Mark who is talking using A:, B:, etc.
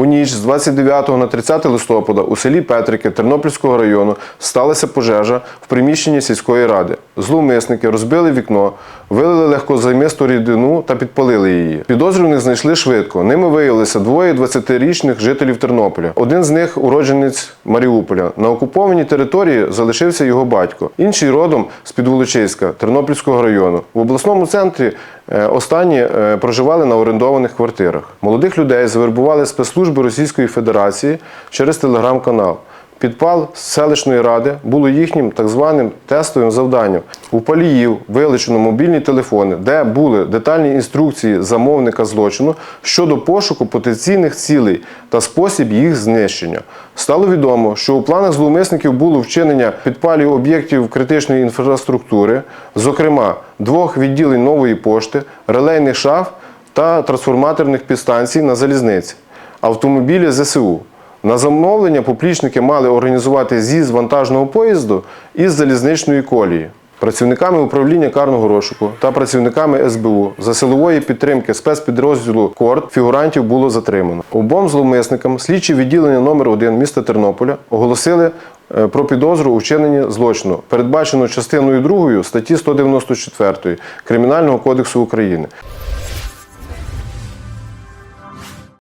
A: У ніч з 29 на 30 листопада у селі Петрики Тернопільського району сталася пожежа в приміщенні сільської ради. Зловмисники розбили вікно, вилили легкозаймисту рідину та підпалили її. Підозрюваних знайшли швидко. Ними виявилися двоє 20-річних жителів Тернополя. Один з них уродженець Маріуполя. На окупованій території залишився його батько. Інший родом з Підволочиська Тернопільського району. В обласному центрі е, останні е, проживали на орендованих квартирах. Молодих людей завербували спецслужби Російської Федерації через телеграм-канал. Підпал селищної ради було їхнім так званим тестовим завданням. У паліїв вилучено мобільні телефони, де були детальні інструкції замовника злочину щодо пошуку потенційних цілей та спосіб їх знищення. Стало відомо, що у планах зловмисників було вчинення підпалів об'єктів критичної інфраструктури, зокрема двох відділень нової пошти, релейних шаф та трансформаторних підстанцій на залізниці, автомобілі ЗСУ. На замовлення поплічники мали організувати з'їзд вантажного поїзду із залізничної колії. Працівниками управління карного розшуку та працівниками СБУ за силової підтримки спецпідрозділу КОРД фігурантів було затримано. Обом зловмисникам слідчі відділення номер 1 міста Тернополя оголосили е, про підозру у вчиненні злочину, передбачено частиною 2 статті 194 Кримінального кодексу України.